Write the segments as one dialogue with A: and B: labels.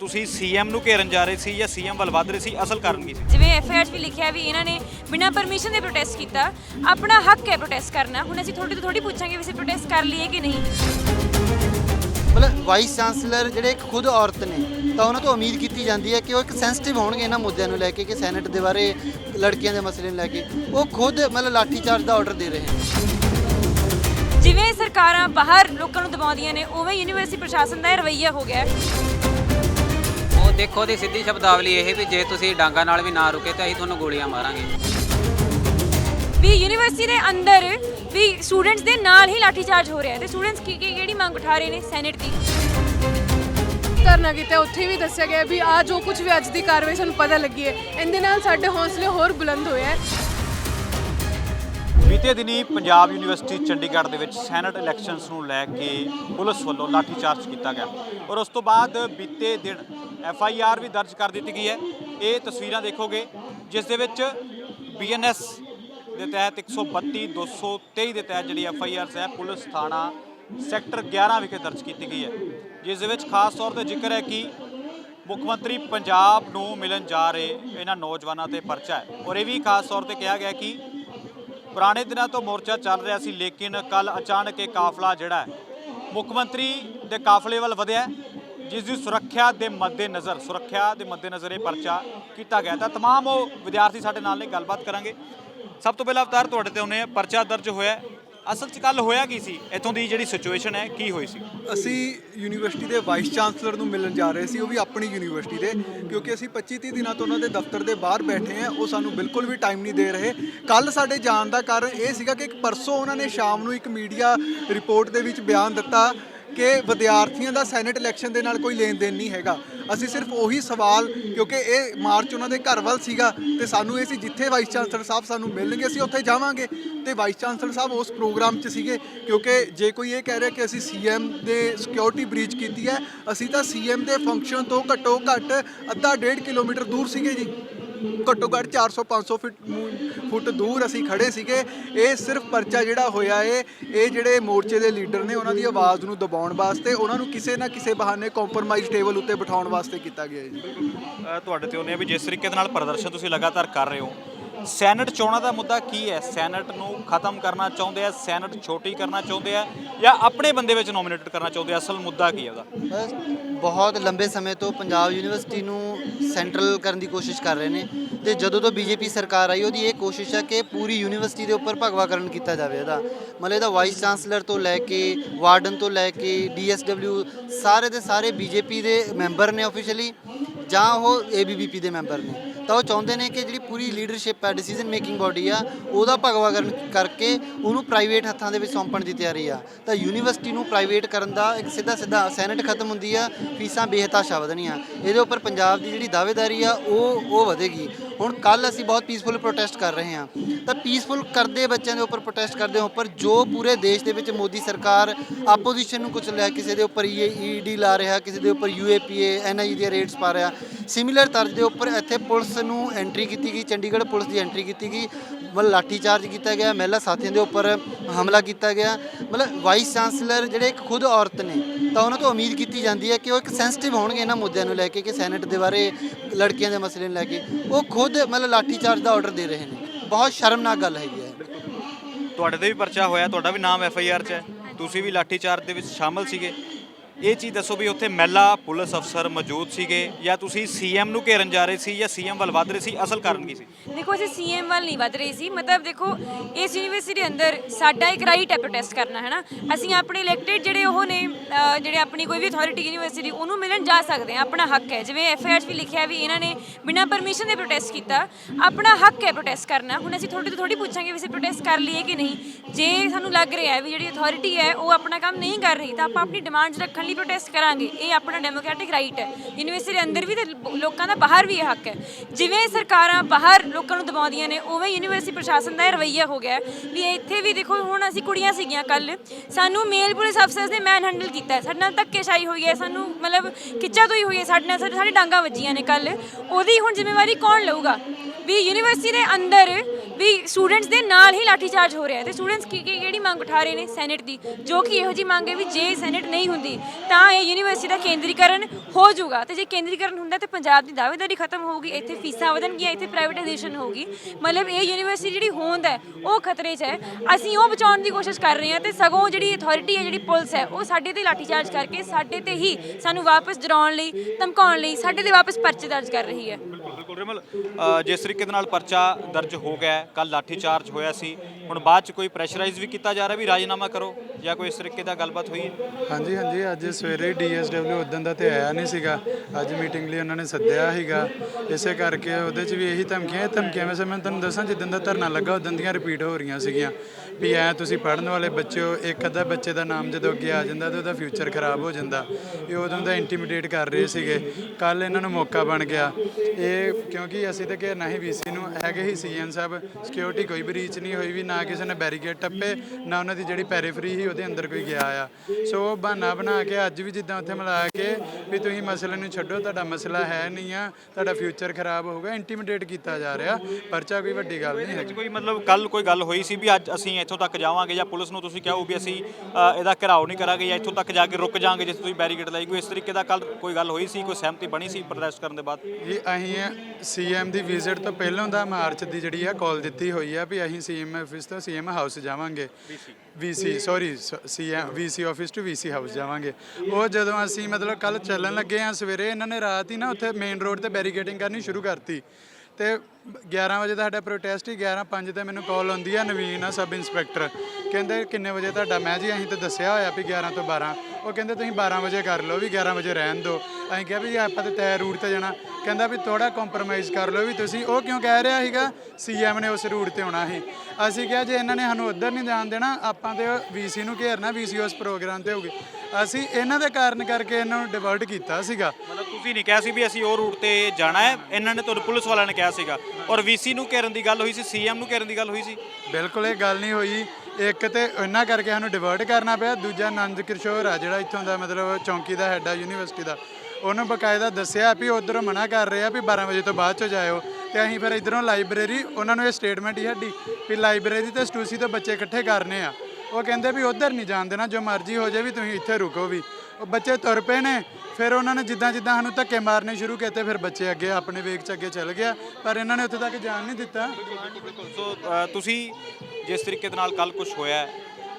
A: ਤੁਸੀਂ ਸੀਐਮ ਨੂੰ ਘੇਰਨ ਜਾ ਰਹੇ ਸੀ ਜਾਂ ਸੀਐਮ ਵੱਲ ਵੱਧ ਰਹੇ ਸੀ ਅਸਲ ਕਾਰਨ ਕੀ ਸੀ?
B: ਜਿਵੇਂ ਐਫਆਈਆਰ 'ਚ ਵੀ ਲਿਖਿਆ ਵੀ ਇਹਨਾਂ ਨੇ ਬਿਨਾਂ ਪਰਮਿਸ਼ਨ ਦੇ ਪ੍ਰੋਟੈਸਟ ਕੀਤਾ ਆਪਣਾ ਹੱਕ ਹੈ ਪ੍ਰੋਟੈਸਟ ਕਰਨਾ। ਹੁਣ ਅਸੀਂ ਤੁਹਾਡੇ ਤੋਂ ਥੋੜੀ ਪੁੱਛਾਂਗੇ ਵੀ ਅਸੀਂ ਪ੍ਰੋਟੈਸਟ ਕਰ ਲਈਏ ਕਿ ਨਹੀਂ।
C: ਮਤਲਬ ਵਾਈਸ ਚਾਂਸਲਰ ਜਿਹੜੇ ਇੱਕ ਖੁਦ ਔਰਤ ਨੇ ਤਾਂ ਉਹਨਾਂ ਤੋਂ ਉਮੀਦ ਕੀਤੀ ਜਾਂਦੀ ਹੈ ਕਿ ਉਹ ਇੱਕ ਸੈਂਸਿਟਿਵ ਹੋਣਗੇ ਇਹਨਾਂ ਮੁੱਦਿਆਂ ਨੂੰ ਲੈ ਕੇ ਕਿ ਸੈਨੇਟ ਦੇ ਬਾਰੇ ਲੜਕੀਆਂ ਦੇ ਮਸਲੇ ਨੂੰ ਲੈ ਕੇ। ਉਹ ਖੁਦ ਮਤਲਬ ਲਾਠੀ ਚਾਰਜ ਦਾ ਆਰਡਰ ਦੇ ਰਹੇ ਨੇ।
B: ਜਿਵੇਂ ਸਰਕਾਰਾਂ ਬਾਹਰ ਲੋਕਾਂ ਨੂੰ ਦਬਾਉਂਦੀਆਂ ਨੇ ਉਵੇਂ ਯੂਨੀਵਰਸਿਟੀ ਪ੍ਰਸ਼ਾਸਨ ਦਾ ਇਹ ਰਵੱਈਆ ਹੋ ਗਿਆ ਹੈ।
D: ਦੇਖੋ ਦੀ ਸਿੱਧੀ ਸ਼ਬਦਾਵਲੀ ਇਹ ਵੀ ਜੇ ਤੁਸੀਂ ਡਾਂਗਾ ਨਾਲ ਵੀ ਨਾ ਰੁਕੇ ਤਾਂ ਅਸੀਂ ਤੁਹਾਨੂੰ ਗੋਲੀਆਂ ਮਾਰਾਂਗੇ।
B: ਵੀ ਯੂਨੀਵਰਸਿਟੀ ਦੇ ਅੰਦਰ ਵੀ ਸਟੂਡੈਂਟਸ ਦੇ ਨਾਲ ਹੀ ਲਾਠੀਚਾਰਜ ਹੋ ਰਿਹਾ ਹੈ ਤੇ ਸਟੂਡੈਂਟਸ ਕੀ ਕੀ- ਕਿਹੜੀ ਮੰਗ ਉਠਾ ਰਹੇ ਨੇ ਸੈਨੇਟ ਦੀ?
E: ਧਰਨਾ ਕੀਤਾ ਉੱਥੇ ਵੀ ਦੱਸਿਆ ਗਿਆ ਵੀ ਆ ਜੋ ਕੁਝ ਵੀ ਅੱਜ ਦੀ ਕਾਰਵਾਈ ਸਾਨੂੰ ਪਤਾ ਲੱਗੀ ਹੈ। ਇਹਦੇ ਨਾਲ ਸਾਡੇ ਹੌਸਲੇ ਹੋਰ ਬੁਲੰਦ ਹੋਏ ਹੈ।
A: ਬੀਤੇ ਦਿਨੀ ਪੰਜਾਬ ਯੂਨੀਵਰਸਿਟੀ ਚੰਡੀਗੜ੍ਹ ਦੇ ਵਿੱਚ ਸੈਨੇਟ ਇਲੈਕਸ਼ਨਸ ਨੂੰ ਲੈ ਕੇ ਪੁਲਿਸ ਵੱਲੋਂ ਲਾਠੀਚਾਰਜ ਕੀਤਾ ਗਿਆ ਔਰ ਉਸ ਤੋਂ ਬਾਅਦ ਬੀਤੇ ਦਿਨ ਐਫ ਆਈ ਆਰ ਵੀ ਦਰਜ ਕਰ ਦਿੱਤੀ ਗਈ ਹੈ। ਇਹ ਤਸਵੀਰਾਂ ਦੇਖੋਗੇ, ਜਿਸ ਦੇ ਵਿੱਚ ਬੀ ਐਨ ਐਸ ਦੇ ਤਹਿਤ 132 223 ਦੇ ਤਹਿਤ ਜਿਹੜੀ ਐਫ ਆਈ ਆਰ ਹੈ, ਪੁਲਿਸ ਥਾਣਾ ਸੈਕਟਰ 11 ਵਿਖੇ ਦਰਜ ਕੀਤੀ ਗਈ ਹੈ। ਜਿਸ ਦੇ ਵਿੱਚ ਖਾਸ ਤੌਰ ਤੇ ਜ਼ਿਕਰ ਹੈ ਕਿ ਮੁੱਖ ਮੰਤਰੀ ਪੰਜਾਬ ਨੂੰ ਮਿਲਣ ਜਾ ਰਹੇ ਇਹਨਾਂ ਨੌਜਵਾਨਾਂ ਤੇ ਪਰਚਾ ਹੈ ਔਰ ਇਹ ਵੀ ਖਾਸ ਤੌਰ ਤੇ ਕਿਹਾ ਗਿਆ ਕਿ ਪੁਰਾਣੇ ਦਿਨਾਂ ਤੋਂ ਮੋਰਚਾ ਚੱਲ ਰਿਹਾ ਸੀ ਲੇਕਿਨ ਕੱਲ ਅਚਾਨਕ ਇਹ ਕਾਫਲਾ ਜਿਹੜਾ ਹੈ ਮੁੱਖ ਮੰਤਰੀ ਦੇ ਕਾਫਲੇ ਵੱਲ ਵਧਿਆ ਹੈ, ਜਿਸ ਦੀ ਸੁਰੱਖਿਆ ਦੇ ਮੱਦੇਨਜ਼ਰ ਸੁਰੱਖਿਆ ਦੇ ਮੱਦੇਨਜ਼ਰ ਇਹ ਪਰਚਾ ਕੀਤਾ ਗਿਆ ਤਾਂ तमाम ਉਹ ਵਿਦਿਆਰਥੀ ਸਾਡੇ ਨਾਲ ਨੇ ਗੱਲਬਾਤ ਕਰਾਂਗੇ ਸਭ ਤੋਂ ਪਹਿਲਾਂ ਅਵਤਾਰ ਤੁਹਾਡੇ ਤੇ ਉਹਨੇ ਪਰਚਾ ਦਰਜ ਹੋਇਆ ਹੈ। ਅਸਲ 'ਚ ਕੱਲ ਹੋਇਆ ਕੀ ਸੀ? ਇੱਥੋਂ ਦੀ ਜਿਹੜੀ ਸਿਚੁਏਸ਼ਨ ਹੈ, ਕੀ ਹੋਈ ਸੀ?
F: ਅਸੀਂ ਯੂਨੀਵਰਸਿਟੀ ਦੇ ਵਾਈਸ ਚਾਂਸਲਰ ਨੂੰ ਮਿਲਣ ਜਾ ਰਹੇ ਸੀ, ਉਹ ਵੀ ਆਪਣੀ ਯੂਨੀਵਰਸਿਟੀ ਦੇ, ਕਿਉਂਕਿ ਅਸੀਂ 25 30 ਦਿਨਾਂ ਤੋਂ ਉਹਨਾਂ ਦੇ ਦਫ਼ਤਰ ਦੇ ਬਾਹਰ ਬੈਠੇ ਆ ਉਹ ਸਾਨੂੰ ਬਿਲਕੁਲ ਵੀ ਟਾਈਮ ਨਹੀਂ ਦੇ ਰਹੇ। ਕੱਲ ਸਾਡੇ ਜਾਣ ਦਾ ਕਾਰਨ ਇਹ ਸੀਗਾ ਕਿ ਇੱਕ ਪਰਸੋਂ ਉਹਨਾਂ ਨੇ ਸ਼ਾਮ ਨੂੰ ਇੱਕ ਮੀਡੀਆ ਰਿਪੋਰਟ ਦੇ ਵਿੱਚ ਬਿਆਨ ਦਿੱਤਾ ਕਿ ਵਿਦਿਆਰਥੀਆਂ ਦਾ ਸੈਨੇਟ ਇਲੈਕਸ਼ਨ ਦੇ ਨਾਲ ਕੋਈ ਲੈਣ ਦੇਣ ਨਹੀਂ ਹੈਗਾ। ਅਸੀਂ ਸਿਰਫ ਉਹੀ ਸਵਾਲ, ਕਿਉਂਕਿ ਇਹ ਮਾਰਚ ਉਹਨਾਂ ਦੇ ਘਰ ਵੱਲ ਸੀਗਾ ਤੇ ਸਾਨੂੰ ਇਹ ਸੀ ਜਿੱਥੇ ਵਾਈਸ ਚਾਂਸਲਰ ਸਾਹਿਬ ਸਾਨੂੰ ਮਿਲਣਗੇ, ਅਸੀਂ ਉੱਥੇ ਜਾਵਾਂਗੇ। ਤੇ ਵਾਈਸ ਚਾਂਸਲਰ ਸਾਹਿਬ ਉਸ ਪ੍ਰੋਗਰਾਮ 'ਚ ਸੀਗੇ, ਕਿਉਂਕਿ ਜੇ ਕੋਈ ਇਹ ਕਹਿ ਰਿਹਾ ਕਿ ਅਸੀਂ ਸੀਐਮ ਦੇ ਸਿਕਿਉਰਿਟੀ ਬ੍ਰੀਚ ਕੀਤੀ ਹੈ, ਅਸੀਂ ਤਾਂ ਸੀਐਮ ਦੇ ਫੰਕਸ਼ਨ ਤੋਂ ਘੱਟੋ ਘੱਟ ਅੱਧਾ ਡੇਢ ਕਿਲੋਮੀਟਰ ਦੂਰ ਸੀਗੇ ਜੀ। ਘੱਟੋ ਘੱਟ 400 500 ਫੁੱਟ ਮੂ- ਫੁੱਟ ਦੂਰ ਅਸੀਂ ਖੜੇ ਸੀਗੇ। ਇਹ ਸਿਰਫ ਪਰਚਾ ਜਿਹੜਾ ਹੋਇਆ ਏ ਇਹ ਜਿਹੜੇ ਮੋਰਚੇ ਦੇ ਲੀਡਰ ਨੇ ਉਹਨਾਂ ਦੀ ਆਵਾਜ਼ ਨੂੰ ਦਬਾਉਣ ਵਾਸਤੇ ਉਹਨਾਂ ਨੂੰ ਕਿਸੇ ਨਾ ਕਿਸੇ ਬਹਾਨੇ ਕੰਪਰਮਾਈਜ਼ ਟੇਬਲ ਉੱਤੇ ਬਿਠਾਉਣ ਵਾਸਤੇ ਕੀਤਾ ਗਿਆ ਹੈ ਜੀ।
A: ਅ, ਤੁਹਾਡੇ ਤੇ ਉਹਨੇ ਵੀ ਜਿਸ ਤਰੀਕੇ ਦੇ ਨਾਲ ਪ੍ਰਦਰਸ਼ਨ ਤੁਸੀਂ ਲਗਾਤਾਰ ਕਰ ਰਹੇ ਹੋ ਸੈਨੇਟ ਚੋਣਾਂ ਦਾ ਮੁੱਦਾ ਕੀ ਹੈ? ਸੈਨੇਟ ਨੂੰ ਖਤਮ ਕਰਨਾ ਚਾਹੁੰਦੇ ਆ, ਸੈਨੇਟ ਛੋਟੀ ਕਰਨਾ ਚਾਹੁੰਦੇ ਆ, ਜਾਂ ਆਪਣੇ ਬੰਦੇ ਵਿੱਚ ਨੋਮੀਨੇਟ ਕਰਨਾ ਚਾਹੁੰਦੇ ਆ? ਅਸਲ ਮੁੱਦਾ ਕੀ ਹੈ ਉਹਦਾ?
C: ਬਸ ਬਹੁਤ ਲੰਬੇ ਸਮੇਂ ਤੋਂ ਪੰਜਾਬ ਯੂਨੀਵਰਸਿਟੀ ਨੂੰ ਸੈਂਟਰਲ ਕਰਨ ਦੀ ਕੋਸ਼ਿਸ਼ ਕਰ ਰਹੇ ਨੇ ਤੇ ਜਦੋਂ ਤੋਂ ਬੀਜੇਪੀ ਸਰਕਾਰ ਆਈ, ਉਹਦੀ ਇਹ ਕੋਸ਼ਿਸ਼ ਹੈ ਕਿ ਪੂਰੀ ਯੂਨੀਵਰਸਿਟੀ ਦੇ ਉੱਪਰ ਭਗਵਾਕਰਨ ਕੀਤਾ ਜਾਵੇ ਇਹਦਾ ਮਤਲਬ ਇਹਦਾ ਵਾਈਸ ਚਾਂਸਲਰ ਤੋਂ ਲੈ ਕੇ ਵਾਰਡਨ ਤੋਂ ਲੈ ਕੇ ਡੀਐਸਡਬਲਿਊ ਸਾਰੇ ਦੇ ਸਾਰੇ ਬੀਜੇਪੀ ਦੇ ਮੈਂਬਰ ਨੇ ਆਫੀਸ਼ੀਅਲੀ ਜਾਂ ਉਹ ਏਬੀਵੀਪੀ ਦੇ ਮੈਂਬਰ ਨੇ। ਤਾਂ ਉਹ ਚਾਹੁੰਦੇ ਨੇ ਕਿ ਜਿਹੜੀ ਪੂਰੀ ਲੀਡਰਸ਼ਿਪ ਆ ਡਿਸੀਜਨ ਮੇਕਿੰਗ ਬਾਡੀ ਆ, ਉਹਦਾ ਭਗਵਾ ਕਰਨ ਕਰਕੇ ਉਹਨੂੰ ਪ੍ਰਾਈਵੇਟ ਹੱਥਾਂ ਦੇ ਵਿੱਚ ਸੌਂਪਣ ਦੀ ਤਿਆਰੀ ਆ। ਤਾਂ ਯੂਨੀਵਰਸਿਟੀ ਨੂੰ ਪ੍ਰਾਈਵੇਟ ਕਰਨ ਦਾ ਇੱਕ ਸਿੱਧਾ ਸਿੱਧਾ ਸੈਨੇਟ ਖਤਮ ਹੁੰਦੀ ਆ, ਫੀਸਾਂ ਬੇਹਤਾਸ਼ਾ ਵਧਣੀਆਂ ਇਹਦੇ ਉੱਪਰ ਪੰਜਾਬ ਦੀ ਜਿਹੜੀ ਦਾਅਵੇਦਾਰੀ ਆ, ਉਹ ਉਹ ਵਧੇਗੀ। ਹੁਣ ਕੱਲ ਅਸੀਂ ਬਹੁਤ ਪੀਸਫੁਲ ਪ੍ਰੋਟੈਸਟ ਕਰ ਰਹੇ ਹਾਂ। ਤਾਂ ਪੀਸਫੁਲ ਕਰਦੇ ਬੱਚਿਆਂ ਦੇ ਉੱਪਰ ਪ੍ਰੋਟੈਸਟ ਕਰਦੇ ਉੱਪਰ, ਜੋ ਪੂਰੇ ਦੇਸ਼ ਦੇ ਵਿੱਚ ਮੋਦੀ ਸਰਕਾਰ ਆਪੋਜੀਸ਼ਨ ਨੂੰ ਕੁਝ ਲੈ ਕਿਸੇ ਦੇ ਉੱਪਰ ਈਡੀ ਲਾ ਰਿਹਾ, ਕਿਸੇ ਦੇ ਉੱਪਰ ਯੂਏਪੀਏ ਐਨਆਈ ਦੀਆਂ ਰੇਟਸ ਪਾ ਰਿਹਾ। ਸਿਮਿਲਰ ਤਰਜ਼ ਦੇ ਉੱਪਰ ਇੱਥੇ ਪੁਲਿਸ ਨੂੰ ਐਂਟਰੀ ਕੀਤੀ ਗਈ, ਚੰਡੀਗੜ੍ਹ ਪੁਲਿਸ ਦੀ ਐਂਟਰੀ ਕੀਤੀ ਗਈ। ਮਤਲਬ ਲਾਠੀ ਚਾਰਜ ਕੀਤਾ ਗਿਆ, ਮਹਿਲਾ ਸਾਥੀਆਂ ਦੇ ਉੱਪਰ ਹਮਲਾ ਕੀਤਾ ਗਿਆ। ਮਤਲਬ ਵਾਈਸ ਚਾਂਸਲਰ ਜਿਹੜੇ ਇੱਕ ਖੁਦ ਔਰਤ ਨੇ, ਤਾਂ ਉਹਨਾਂ ਤੋਂ ਉਮੀਦ ਕੀਤੀ ਜਾਂਦੀ ਹੈ ਕਿ ਉਹ ਇੱਕ ਸੈਂਸਿਟਿਵ ਹੋਣਗੇ ਇਹਨਾਂ ਮੁੱਦਿਆਂ ਨੂੰ ਲੈ ਕੇ, ਕਿ ਸੈਨੇਟ ਦੇ ਬਾਰੇ ਲੜਕੀਆਂ ਦੇ ਮਸਲੇ ਨੂੰ ਲੈ ਕੇ। ਉਹ ਖੁਦ ਮਤਲਬ ਲਾਠੀ ਚਾਰਜ ਦਾ ਆਰਡਰ ਦੇ ਰਹੇ ਨੇ। ਬਹੁਤ ਸ਼ਰਮਨਾਕ ਗੱਲ ਹੈਗੀ ਹੈ।
A: ਤੁਹਾਡੇ ਤੇ ਵੀ ਪਰਚਾ ਹੋਇਆ, ਤੁਹਾਡਾ ਵੀ ਨਾਮ ਐਫ ਆਈ ਆਰ 'ਚ ਹੈ। ਤੁਸੀਂ ਵੀ ਲਾਠੀਚਾਰਜ ਦੇ ਵਿੱਚ ਸ਼ਾਮਲ ਸੀਗੇ। ਇਹ ਚੀਜ਼ ਦੱਸੋ ਵੀ ਉੱਥੇ ਮਹਿਲਾ ਪੁਲਿਸ ਅਫਸਰ ਮੌਜੂਦ ਸੀਗੇ ਜਾਂ ਤੁਸੀਂ ਸੀਐਮ ਨੂੰ ਘੇਰਨ ਜਾ ਰਹੇ ਸੀ ਜਾਂ ਸੀਐਮ ਵੱਲ ਵੱਧ ਰਹੇ ਸੀ? ਅਸਲ ਕਾਰਨ ਕੀ ਸੀ?
B: ਦੇਖੋ, ਅਸੀਂ ਸੀਐਮ ਵੱਲ ਨਹੀਂ ਵੱਧ ਰਹੇ ਸੀ। ਮਤਲਬ ਦੇਖੋ, ਇਸ ਯੂਨੀਵਰਸਿਟੀ ਦੇ ਅੰਦਰ ਸਾਡਾ ਇੱਕ ਰਾਈਟ ਹੈ ਪ੍ਰੋਟੈਸਟ ਕਰਨਾ ਹੈ ਨਾ ਅਸੀਂ ਆਪਣੇ ਇਲੈਕਟਿਡ ਜਿਹੜੇ ਉਹ ਨੇ ਜਿਹੜੇ ਆਪਣੀ ਕੋਈ ਵੀ ਅਥਾਰਟੀ ਯੂਨੀਵਰਸਿਟੀ, ਉਹਨੂੰ ਮਿਲਣ ਜਾ ਸਕਦੇ ਆ ਆਪਣਾ ਹੱਕ ਹੈ। ਜਿਵੇਂ ਐਫਆਈਆਰ 'ਚ ਵੀ ਲਿਖਿਆ ਵੀ ਇਹਨਾਂ ਨੇ ਬਿਨਾਂ ਪਰਮਿਸ਼ਨ ਦੇ ਪ੍ਰੋਟੈਸਟ ਕੀਤਾ। ਆਪਣਾ ਹੱਕ ਹੈ ਪ੍ਰੋਟੈਸਟ ਕਰਨਾ। ਹੁਣ ਅਸੀਂ ਤੁਹਾਡੇ ਤੋਂ ਥੋੜੀ ਪੁੱਛਾਂਗੇ ਵੀ ਅਸੀਂ ਪ੍ਰੋਟੈਸਟ ਕਰ ਲਈਏ ਕਿ ਨਹੀਂ। ਜੇ ਸਾਨੂੰ ਲੱਗ ਰਿਹਾ ਹੈ ਵੀ ਜਿਹੜੀ ਅਥਾਰਟੀ ਹੈ, ਉਹ ਆਪਣਾ ਕੰਮ ਨਹੀਂ ਕਰ ਰਹੀ, ਤਾਂ ਆਪਾਂ ਆਪਣੀ ਡਿਮਾਂਡਸ ਰੱਖਣ ਲਈ ਪ੍ਰੋਟੈਸਟ ਕਰਾਂਗੇ, ਇਹ ਆਪਣਾ ਡੈਮੋਕ੍ਰੈਟਿਕ ਰਾਈਟ ਹੈ। ਯੂਨੀਵਰਸਿਟੀ ਦੇ ਅੰਦਰ ਵੀ ਤੇ ਲੋਕਾਂ ਦਾ ਬਾਹਰ ਵੀ ਇਹ ਹੱਕ ਹੈ। ਜਿਵੇਂ ਸਰਕਾਰਾਂ ਬਾਹਰ ਲੋਕਾਂ ਨੂੰ ਦਬਾਉਂਦੀਆਂ ਨੇ, ਉਵੇਂ ਯੂਨੀਵਰਸਿਟੀ ਪ੍ਰਸ਼ਾਸਨ ਦਾ ਇਹ ਰਵੱਈਆ ਹੋ ਗਿਆ ਵੀ ਇੱਥੇ ਵੀ ਦੇਖੋ, ਹੁਣ ਅਸੀਂ ਕੁੜੀਆਂ ਸੀਗੀਆਂ ਕੱਲ ਸਾਨੂੰ ਮੇਲ ਪੁਲਿਸ ਅਫਸਰਸ ਨੇ ਮੈਨ ਹੈਂਡਲ ਕੀਤਾ ਸਾਡੇ ਨਾਲ ਧੱਕੇਸ਼ਾਹੀ ਹੋਈ ਹੈ, ਸਾਨੂੰ ਮਤਲਬ ਖਿੱਚਾ ਤੋਈ ਹੋਈ ਹੈ, ਸਾਡੇ ਨਾਲ ਸਾਡੇ ਸਾਡੇ ਡਾਂਗਾ ਵੱਜੀਆਂ ਨੇ ਕੱਲ ਉਹਦੀ ਹੁਣ ਜ਼ਿੰਮੇਵਾਰੀ ਕੌਣ ਲਊਗਾ? ਵੀ ਯੂਨੀਵਰਸਿਟੀ ਦੇ ਅੰਦਰ ਵੀ ਸਟੂਡੈਂਟਸ ਦੇ ਨਾਲ ਹੀ ਲਾਠੀਚਾਰਜ ਹੋ ਰਿਹਾ ਹੈ। ਤੇ ਸਟੂਡੈਂਟਸ ਕੀ ਕੀ- ਕਿਹੜੀ ਮੰਗ ਉਠਾ ਰਹੇ ਨੇ ਸੈਨੇਟ ਦੀ? ਜੋ ਕਿ ਇਹੋ ਜੀ ਮੰਗ ਹੈ ਵੀ ਜੇ ਸੈਨੇਟ ਨਹੀਂ ਹੁੰਦੀ, ਤਾਂ ਇਹ ਯੂਨੀਵਰਸਿਟੀ ਦਾ ਕੇਂਦਰੀਕਰਨ ਹੋ ਜਾਊਗਾ। ਤੇ ਜੇ ਕੇਂਦਰੀਕਰਨ ਹੁੰਦਾ ਤਾਂ ਪੰਜਾਬ ਦੀ ਦਾਅਵੇਦਾਰੀ ਖਤਮ ਹੋਊਗੀ। ਇੱਥੇ ਫੀਸਾਂ ਵਧਣਗੀਆਂ, ਇੱਥੇ ਪ੍ਰਾਈਵੇਟਾਈਜੇਸ਼ਨ ਹੋਊਗੀ। ਮਤਲਬ ਇਹ ਯੂਨੀਵਰਸਿਟੀ ਜਿਹੜੀ ਹੋਂਦ ਹੈ, ਉਹ ਖਤਰੇ 'ਚ ਹੈ। ਅਸੀਂ ਉਹ ਬਚਾਉਣ ਦੀ ਕੋਸ਼ਿਸ਼ ਕਰ ਰਹੇ ਹਾਂ ਤੇ ਸਗੋਂ ਜਿਹੜੀ ਅਥਾਰਟੀ ਹੈ, ਜਿਹੜੀ ਪੁਲਿਸ ਹੈ, ਉਹ ਸਾਡੇ ਤੇ ਲਾਠੀਚਾਰਜ ਕਰਕੇ ਸਾਡੇ ਤੇ ਹੀ ਸਾਨੂੰ ਵਾਪਸ ਡਰਾਉਣ ਲਈ, ਧਮਕਾਉਣ ਲਈ ਸਾਡੇ ਤੇ ਵਾਪਸ ਪਰਚੇ ਦਰਜ ਕਰ ਰਹੀ ਹੈ।
A: ਬਿਲਕੁਲ ਰਿਮਲ। ਅ, ਜਿਸ ਤਰੀਕੇ ਦੇ ਨਾਲ ਪਰਚਾ ਦਰਜ ਹੋ ਗਿਆ ਕੱਲ ਲਾਠੀਚਾਰਜ ਹੋਇਆ ਸੀ। ਹੁਣ ਬਾਅਦ ਚ ਕੋਈ ਪ੍ਰੈਸ਼ਰਾਈਜ਼ ਵੀ ਕੀਤਾ ਜਾ ਰਿਹਾ ਵੀ ਰਾਜੀਨਾਮਾ ਕਰੋ ਜਾਂ ਕੋਈ ਇਸ ਤਰੀਕੇ ਦਾ ਗੱਲਬਾਤ ਹੋਈ? ਹੈ
G: ਹਾਂਜੀ ਹਾਂਜੀ, ਅੱਜ ਸਵੇਰੇ ਡੀਐਸਡਬਲਿਊ ਉਦੋਂ ਦਾ ਤੇ ਆਇਆ ਨਹੀਂ ਸੀਗਾ। ਅੱਜ ਮੀਟਿੰਗ ਲਈ ਉਹਨਾਂ ਨੇ ਸੱਦਿਆ ਸੀਗਾ। ਇਸੇ ਕਰਕੇ ਉਹਦੇ 'ਚ ਵੀ ਇਹੀ ਧਮਕੀਆਂ, ਇਹ ਧਮਕੀਆਂ ਵੈਸੇ ਮੈਂ ਤੁਹਾਨੂੰ ਦੱਸਾਂ ਜਿੱਦਾਂ ਦਾ ਧਰਨਾ ਲੱਗਾ ਉਦੋਂ ਦੀਆਂ ਰਿਪੀਟ ਹੋ ਰਹੀਆਂ ਸੀਗੀਆਂ। ਵੀ ਐ ਤੁਸੀਂ ਪੜਨ ਵਾਲੇ ਬੱਚੇ ਹੋ, ਇੱਕ ਅੱਧਾ ਬੱਚੇ ਦਾ ਨਾਮ ਜਦੋਂ ਅੱਗੇ ਆ ਜਾਂਦਾ ਤੇ ਉਹਦਾ ਫਿਊਚਰ ਖਰਾਬ ਹੋ ਜਾਂਦਾ। ਇਹ ਉਦੋਂ ਦਾ ਇੰਟੀਮੀਡੇਟ ਕਰ ਰਹੇ ਸੀਗੇ। ਕੱਲ ਇਹਨਾਂ ਨੂੰ ਮੌਕਾ ਬਣ ਗਿਆ। ਇਹ ਕਿਉਂਕਿ ਅਸੀਂ ਤਾਂ ਘੇਰਨਾ ਹੀ ਵੀਸੀ ਨੂੰ ਹੈਗੇ ਹੀ ਸੀਐਨ ਸਾਹਿਬ। ਸਿਕਿਉਰਿਟੀ ਕੋਈ ਵੀ ਰੀਚ ਨਹੀਂ ਹੋਈ ਵੀ ਨਾ ਕਿਸੇ ਨੇ ਬੈਰੀਕੇਡ ਟੱਪੇ ਨਾ ਉਹਨਾਂ ਦੀ ਜਿਹੜੀ ਪੈਰੀਫਰੀ ਸੀ ਉਹਦੇ ਅੰਦਰ ਕੋਈ ਗਿਆ ਆ। ਸੋ ਬਹਾਨਾ ਬਣਾ ਕੇ ਅੱਜ ਵੀ ਜਿੱਦਾਂ ਉੱਥੇ ਮਿਲਾ ਕੇ ਵੀ ਤੁਸੀਂ ਮਸਲੇ ਨੂੰ ਛੱਡੋ ਤੁਹਾਡਾ ਮਸਲਾ ਹੈ ਨਹੀਂ ਆ ਤੁਹਾਡਾ ਫਿਊਚਰ ਖਰਾਬ ਹੋਊਗਾ ਇੰਟੀਮੀਡੇਟ ਕੀਤਾ ਜਾ ਰਿਹਾ ਪਰਚਾ ਕੋਈ ਵੱਡੀ ਗੱਲ ਨਹੀਂ ਹੈ
A: ਕੋਈ ਮਤਲਬ ਕੱਲ ਕੋਈ ਗੱਲ ਹੋਈ ਸੀ ਵੀ ਅੱਜ ਅਸੀਂ ਇੱਥੋਂ ਤੱਕ ਜਾਵਾਂਗੇ ਜਾਂ ਪੁਲਿਸ ਨੂੰ ਤੁਸੀਂ ਕਹੋ ਵੀ ਅਸੀਂ ਇਹਦਾ ਘਿਰਾਓ ਨਹੀਂ ਕਰਾਂਗੇ ਜਾਂ ਇੱਥੋਂ ਤੱਕ ਜਾ ਕੇ ਰੁਕ ਜਾਾਂਗੇ ਜੇ ਤੁਸੀਂ ਬੈਰੀਕੇਡ ਲਾਈ ਕੋਈ ਇਸ ਤਰੀਕੇ ਦਾ ਕੱਲ ਕੋਈ ਗੱਲ ਹੋਈ ਸੀ ਕੋਈ ਸਹਿਮਤੀ ਬਣੀ ਸੀ ਪ੍ਰੋਟੈਸਟ ਕਰਨ ਦੇ ਬਾਅਦ?
G: ਜੀ ਅਸੀਂ ਸੀਐਮ ਦੀ ਵਿਜ਼ਿਟ ਤੋਂ ਪਹਿਲਾਂ ਦਾ ਮਾਰਚ ਦੀ ਜਿਹੜੀ ਆ ਕਾਲ ਦਿੱਤੀ ਹੋਈ ਆ ਵੀ ਅਸੀਂ ਸੀਐਮ ਆਫਿਸ ਤੋਂ ਸੀਐਮ ਹਾਊਸ ਜਾਵਾਂਗੇ। VC sorry CM VC office ਤੋਂ ਵੀਸੀ ਹਾਊਸ ਜਾਵਾਂਗੇ। ਉਹ ਜਦੋਂ ਅਸੀਂ ਮਤਲਬ ਕੱਲ ਚੱਲਣ ਲੱਗੇ ਆ ਸਵੇਰੇ, ਇਹਨਾਂ ਨੇ ਰਾਤ ਹੀ ਨਾ ਉੱਥੇ ਮੇਨ ਰੋਡ ਤੇ ਬੈਰੀਕੇਡਿੰਗ ਕਰਨੀ ਸ਼ੁਰੂ ਕਰਤੀ। ਤੇ 11 ਵਜੇ ਦਾ ਸਾਡਾ ਪ੍ਰੋਟੈਸਟ ਹੀ 11:05 ਤੇ ਮੈਨੂੰ ਕਾਲ ਆਉਂਦੀ ਆ ਨਵੀਨ ਆ ਸਬ ਇੰਸਪੈਕਟਰ ਕਹਿੰਦੇ, ਕਿੰਨੇ ਵਜੇ ਤੁਹਾਡਾ? ਮੈਂ ਜੀ ਅਸੀਂ ਤਾਂ ਦੱਸਿਆ ਹੋਇਆ ਵੀ 11 ਤੋਂ 12 ਉਹ ਕਹਿੰਦੇ, ਤੁਸੀਂ 12 ਵਜੇ ਕਰ ਲਓ, ਵੀ 11 ਵਜੇ ਰਹਿਣ ਦਿਓ। ਅਸੀਂ ਕਿਹਾ ਵੀ ਆਪਾਂ ਤੇ ਤੈ ਰੂਟ ਤੇ ਜਾਣਾ। ਕਹਿੰਦਾ ਵੀ ਥੋੜਾ ਕੰਪਰੋਮਾਈਜ਼ ਕਰ ਲਓ ਵੀ ਤੁਸੀਂ। ਉਹ ਕਿਉਂ ਕਹਿ ਰਿਹਾ ਸੀਗਾ? ਸੀਐਮ ਨੇ ਉਸ ਰੂਟ ਤੇ ਆਉਣਾ ਸੀ। ਅਸੀਂ ਕਿਹਾ ਜੇ ਇਹਨਾਂ ਨੇ ਸਾਨੂੰ ਉੱਧਰ ਨਹੀਂ ਜਾਣ ਦੇਣਾ ਆਪਾਂ ਤੇ ਵੀਸੀ ਨੂੰ ਘੇਰਨਾ ਵੀਸੀ ਉਸ ਪ੍ਰੋਗਰਾਮ ਤੇ ਹੋਗੇ ਅਸੀਂ ਇਹਨਾਂ ਦੇ ਕਾਰਨ ਕਰਕੇ ਇਹਨਾਂ ਨੂੰ ਡਿਵਰਟ ਕੀਤਾ ਸੀਗਾ।
A: ਮਤਲਬ ਤੁਸੀਂ ਨਹੀਂ ਕਿਹਾ ਸੀ ਵੀ ਅਸੀਂ ਉਹ ਰੂਟ ਤੇ ਜਾਣਾ ਹੈ। ਇਹਨਾਂ ਨੇ ਤੁਹਾਨੂੰ ਪੁਲਿਸ ਵਾਲਿਆਂ ਨੇ ਕਿਹਾ ਸੀਗਾ। ਔਰ ਵੀਸੀ ਨੂੰ ਘੇਰਨ ਦੀ ਗੱਲ ਹੋਈ ਸੀ ਸੀਐਮ ਨੂੰ ਘੇਰਨ ਦੀ ਗੱਲ ਹੋਈ ਸੀ?
G: ਬਿਲਕੁਲ ਇਹ ਗੱਲ ਨਹੀਂ ਹੋਈ। ਇੱਕ ਤੇ ਇਹਨਾਂ ਕਰਕੇ ਸਾਨੂੰ ਡਿਵਰਟ ਕਰਨਾ ਪਿਆ। ਦੂਜਾ ਆਨੰਦ ਕਿਸ਼ੋਰ ਆ ਜਿਹੜਾ ਇੱਥੋਂ ਦਾ ਮਤਲਬ ਚੌਂਕੀ ਦਾ ਹੈਡ ਆ ਯੂਨੀਵਰਸਿਟੀ ਦਾ। ਉਹਨੂੰ ਬਕਾਇਦਾ ਦੱਸਿਆ ਵੀ ਉਧਰੋਂ ਮਨਾ ਕਰ ਰਿਹਾ ਵੀ 12 ਵਜੇ ਤੋਂ ਬਾਅਦ ਚ ਜਾਇਓ। ਤੇ ਅਸੀਂ ਫਿਰ ਇਧਰੋਂ ਲਾਇਬ੍ਰੇਰੀ, ਉਹਨਾਂ ਨੂੰ ਇਹ ਸਟੇਟਮੈਂਟ ਹੀ ਸਾਡੀ ਵੀ ਲਾਇਬ੍ਰੇਰੀ ਤੇ ਸਟੂਸੀ ਤੋਂ ਬੱਚੇ ਇਕੱਠੇ ਕਰਨੇ ਆ। ਉਹ ਕਹਿੰਦੇ ਵੀ ਉਧਰ ਨਹੀਂ ਜਾਣ ਦੇਣਾ, ਜੋ ਮਰਜ਼ੀ ਹੋ ਜਾਵੇ ਵੀ ਤੁਸੀਂ ਇੱਥੇ ਰੁਕੋ ਵੀ। ਉਹ ਬੱਚੇ ਤੁਰ ਪਏ ਨੇ, ਫਿਰ ਉਹਨਾਂ ਨੇ ਜਿੱਦਾਂ ਜਿੱਦਾਂ ਸਾਨੂੰ ਧੱਕੇ ਮਾਰਨੇ ਸ਼ੁਰੂ ਕੀਤੇ, ਫਿਰ ਬੱਚੇ ਅੱਗੇ ਆਪਣੇ ਵੇਗ ਚ ਅੱਗੇ ਚੱਲ ਗਿਆ। ਪਰ ਇਹਨਾਂ ਨੇ ਉੱਥੇ ਤੱਕ ਜਾਣ ਨਹੀਂ ਦਿੱਤਾ।
A: ਬਿਲਕੁਲ ਸੋ ਤੁਸੀਂ ਜਿਸ ਤਰੀਕੇ ਦੇ ਨਾਲ ਕੱਲ ਕੁਝ ਹੋਇਆ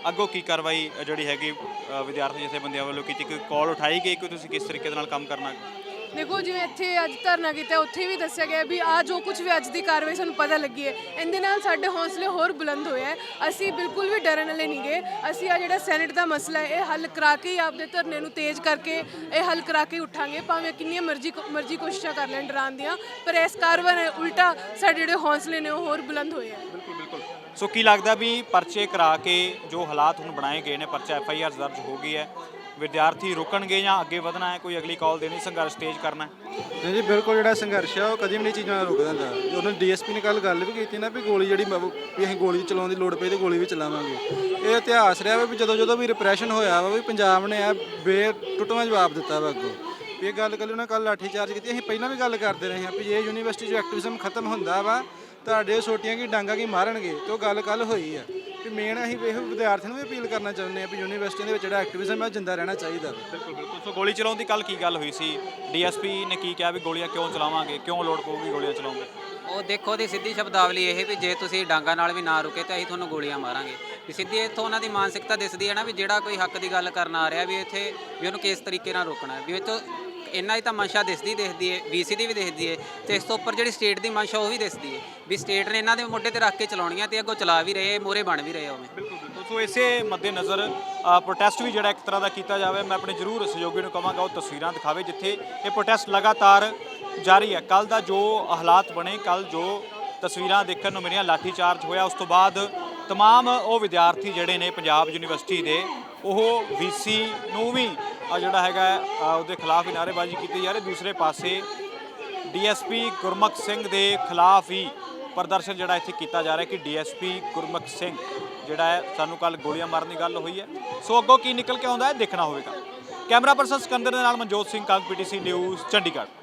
A: ਅੱਗੋਂ ਕੀ ਕਾਰਵਾਈ ਅ, ਜਿਹੜੀ ਹੈਗੀ ਅ, ਵਿਦਿਆਰਥੀ ਜਥੇਬੰਦੀਆਂ ਵੱਲੋਂ ਕੀਤੀ? ਕੋਈ ਕਾਲ ਉਠਾਈ ਗਈ? ਕਿ ਤੁਸੀਂ ਕਿਸ ਤਰੀਕੇ ਦੇ ਨਾਲ ਕੰਮ ਕਰਨਾ?
E: ਦੇਖੋ ਜਿਵੇਂ ਇੱਥੇ ਅੱਜ ਧਰਨਾ ਕੀਤਾ ਉੱਥੇ ਵੀ ਦੱਸਿਆ ਗਿਆ ਵੀ ਆ ਜੋ ਕੁਝ ਵੀ ਅੱਜ ਦੀ ਕਾਰਵਾਈ ਸਾਨੂੰ ਪਤਾ ਲੱਗੀ ਹੈ। ਇਹਦੇ ਨਾਲ ਸਾਡੇ ਹੌਸਲੇ ਹੋਰ ਬੁਲੰਦ ਹੋਏ ਹੈ। ਅਸੀਂ ਬਿਲਕੁਲ ਵੀ ਡਰਨ ਵਾਲੇ ਨਹੀਂ ਗਏ। ਅਸੀਂ ਆ ਜਿਹੜਾ ਸੈਨੇਟ ਦਾ ਮਸਲਾ ਹੈ ਇਹ ਹੱਲ ਕਰਾ ਕੇ ਹੀ ਆਪਦੇ ਧਰਨੇ ਨੂੰ ਤੇਜ਼ ਕਰਕੇ ਇਹ ਹੱਲ ਕਰਾ ਕੇ ਹੀ ਉਠਾਂਗੇ। ਭਾਵੇਂ ਕਿੰਨੀਆਂ ਮਰਜ਼ੀ ਕੋ ਮਰਜ਼ੀ ਕੋਸ਼ਿਸ਼ਾਂ ਕਰ ਲੈਣ ਡਰਾਉਣ ਦੀਆਂ ਪਰ ਇਸ ਕਾਰਵਾਈ ਨੇ ਉਲਟਾ ਸਾਡੇ ਜਿਹੜੇ ਹੌਸਲੇ ਨੇ ਉਹ ਹੋਰ ਬੁਲੰਦ ਹੋਏ ਹੈ।
A: ਸੋ ਕੀ ਲੱਗਦਾ ਵੀ ਪਰਚੇ ਕਰਾ ਕੇ ਜੋ ਹਾਲਾਤ ਹੁਣ ਬਣਾਏ ਗਏ ਨੇ, ਪਰਚਾ ਐਫ ਆਈ ਆਰ ਦਰਜ ਹੋ ਗਈ ਹੈ। ਵਿਦਿਆਰਥੀ ਰੁਕਣਗੇ ਜਾਂ ਅੱਗੇ ਵਧਣਾ ਹੈ, ਕੋਈ ਅਗਲੀ ਕਾਲ ਦੇਣੀ, ਸੰਘਰਸ਼ ਤੇਜ਼ ਕਰਨਾ ਹੈ?
H: ਨਹੀਂ ਜੀ, ਬਿਲਕੁਲ ਜਿਹੜਾ ਸੰਘਰਸ਼ ਆ, ਉਹ ਕਦੀ ਵੀ ਨਹੀਂ ਚੀਜ਼ਾਂ ਨਾਲ ਰੁਕ ਜਾਂਦਾ। ਉਹਨਾਂ ਡੀਐਸਪੀ ਨੇ ਕੱਲ ਗੱਲ ਵੀ ਕੀਤੀ ਨਾ ਵੀ ਗੋਲੀ ਜਿਹੜੀ ਮ- ਵੀ ਅਸੀਂ ਗੋਲੀ ਚਲਾਉਣ ਦੀ ਲੋੜ ਪਈ ਤੇ ਗੋਲੀ ਵੀ ਚਲਾਵਾਂਗੇ। ਇਹ ਇਤਿਹਾਸ ਰਿਹਾ ਵਾ ਵੀ ਜਦੋਂ ਜਦੋਂ ਵੀ ਰਿਪਰੈਸ਼ਨ ਹੋਇਆ ਵਾ, ਵੀ ਪੰਜਾਬ ਨੇ ਆ ਬੇ, ਟੁੱਟਵਾਂ ਜਵਾਬ ਦਿੱਤਾ ਵਾ ਅੱਗੋਂ। ਵੀ ਇਹ ਗੱਲ ਕੱਲ ਉਹਨਾਂ ਕੱਲ ਲਾਠੀ ਚਾਰਜ ਕੀਤੀ। ਅਸੀਂ ਪਹਿਲਾਂ ਵੀ ਗੱਲ ਕਰਦੇ ਰਹੇ ਹਾਂ ਵੀ ਇਹ ਯੂਨੀਵਰਸਿਟੀ 'ਚ ਐਕਟਿਵਿਜ਼ਮ ਖਤਮ ਹੁੰਦਾ ਵਾ ਤੁਹਾਡੇ ਛੋਟੀਆਂ ਕੀ ਡਾਂਗਾ ਕੀ ਮਾਰਨਗੇ ਤੇ ਉਹ ਗੱਲ ਕੱਲ ਹੋਈ ਆ। ਵੀ ਮੇਨ ਅਸੀਂ ਇਹ ਵਿਦਿਆਰਥੀਆਂ ਨੂੰ ਵੀ ਅਪੀਲ ਕਰਨਾ ਚਾਹੁੰਦੇ ਆ ਵੀ ਯੂਨੀਵਰਸਿਟੀ ਦੇ ਵਿੱਚ ਜਿਹੜਾ ਐਕਟਿਵਿਜ਼ਮ ਹੈ ਉਹ ਜਿੰਦਾ ਰਹਿਣਾ ਚਾਹੀਦਾ।
A: ਬਿਲਕੁਲ ਬਿਲਕੁਲ। ਸੋ ਗੋਲੀ ਚਲਾਉਣ ਦੀ ਕੱਲ ਕੀ ਗੱਲ ਹੋਈ ਸੀ? ਡੀਐਸਪੀ ਨੇ ਕੀ ਕਿਹਾ ਵੀ ਗੋਲੀਆਂ ਕਿਉਂ ਚਲਾਵਾਂਗੇ? ਕਿਉਂ ਲੋੜ ਪਊਗੀ ਗੋਲੀਆਂ ਚਲਾਉਂਗੇ
D: ਉਹ ਦੇਖੋ ਦੀ ਸਿੱਧੀ ਸ਼ਬਦਾਵਲੀ ਇਹ ਵੀ ਜੇ ਤੁਸੀਂ ਡਾਂਗਾ ਨਾਲ ਵੀ ਨਾ ਰੁਕੇ ਤਾਂ ਅਸੀਂ ਤੁਹਾਨੂੰ ਗੋਲੀਆਂ ਮਾਰਾਂਗੇ। ਵੀ ਸਿੱਧੀ ਇੱਥੋਂ ਉਹਨਾਂ ਦੀ ਮਾਨਸਿਕਤਾ ਦਿਸਦੀ ਹੈ ਨਾ ਵੀ ਜਿਹੜਾ ਕੋਈ ਹੱਕ ਦੀ ਗੱਲ ਕਰਨ ਆ ਰਿਹਾ ਵੀ ਇੱਥੇ ਵੀ ਉਹਨੂੰ ਕਿਸ ਤਰੀਕੇ ਨਾਲ ਰੋਕਣਾ ਹੈ। ਵੀ ਇਹ ਇਹਨਾਂ ਦੀ ਤਾਂ ਮੰਸ਼ਾ ਦਿਸਦੀ ਦਿਖਦੀ ਹੈ ਵੀਸੀ ਦੀ ਵੀ ਦਿਖਦੀ ਹੈ ਤੇ ਇਸ ਤੋਂ ਉੱਪਰ ਜਿਹੜੀ ਸਟੇਟ ਦੀ ਮੰਸ਼ਾ ਉਹ ਵੀ ਦਿਸਦੀ ਹੈ ਵੀ ਸਟੇਟ ਨੇ ਇਹਨਾਂ ਦੇ ਮੋਢੇ ਤੇ ਰੱਖ ਕੇ ਚਲਾਉਣੀਆਂ ਤੇ ਅੱਗੋਂ ਚਲਾ ਵੀ ਰਹੇ ਮੋਰੇ ਬਣ ਵੀ ਰਹੇ ਉਵੇਂ।
A: ਬਿਲਕੁਲ ਬਿਲਕੁਲ। ਸੋ ਇਸੇ ਮੱਦੇ ਨਜ਼ਰ ਪ੍ਰੋਟੈਸਟ ਵੀ ਜਿਹੜਾ ਇੱਕ ਤਰ੍ਹਾਂ ਦਾ ਕੀਤਾ ਜਾਵੇ, ਮੈਂ ਆਪਣੇ ਜ਼ਰੂਰ ਸਹਿਯੋਗੀ ਨੂੰ ਕਹਾਂਗਾ ਉਹ ਤਸਵੀਰਾਂ ਦਿਖਾਵੇ, ਜਿੱਥੇ ਇਹ ਪ੍ਰੋਟੈਸਟ ਲਗਾਤਾਰ ਜਾਰੀ ਹੈ। ਕੱਲ ਦਾ ਜੋ ਹਾਲਾਤ ਬਣੇ ਕੱਲ ਜੋ ਤਸਵੀਰਾਂ ਦੇਖਣ ਨੂੰ ਮਿਲੀਆਂ ਲਾਠੀ ਚਾਰਜ ਹੋਇਆ, ਉਸ ਤੋਂ ਬਾਅਦ ਤਮਾਮ ਉਹ ਵਿਦਿਆਰਥੀ ਜਿਹੜੇ ਨੇ ਪੰਜਾਬ ਯੂਨੀਵਰਸਿਟੀ ਦੇ ਉਹ ਵੀਸੀ ਨੂੰ ਵੀ ਆ ਜਿਹੜਾ ਹੈਗਾ ਉਹਦੇ ਖਿਲਾਫ ਹੀ ਨਾਅਰੇਬਾਜ਼ੀ ਕੀਤੀ ਜਾ ਰਹੀ। ਦੂਸਰੇ ਪਾਸੇ ਡੀਐਸਪੀ ਗੁਰਮੁਖ ਸਿੰਘ ਦੇ ਖਿਲਾਫ ਹੀ ਪ੍ਰਦਰਸ਼ਨ ਜਿਹੜਾ ਇੱਥੇ ਕੀਤਾ ਜਾ ਰਿਹਾ ਕਿ ਡੀਐਸਪੀ ਗੁਰਮੁਖ ਸਿੰਘ ਜਿਹੜਾ ਹੈ, ਸਾਨੂੰ ਕੱਲ ਗੋਲੀਆਂ ਮਾਰਨ ਦੀ ਗੱਲ ਹੋਈ ਹੈ। ਸੋ ਅੱਗੋਂ ਕੀ ਨਿਕਲ ਕੇ ਆਉਂਦਾ ਹੈ, ਦੇਖਣਾ ਹੋਵੇਗਾ। ਕੈਮਰਾ ਪਰਸਨ ਸਿਕੰਦਰ ਦੇ ਨਾਲ ਮਨਜੋਤ ਸਿੰਘ ਕੰਗ ਪੀਟੀਸੀ ਨਿਊਜ਼, ਚੰਡੀਗੜ੍ਹ।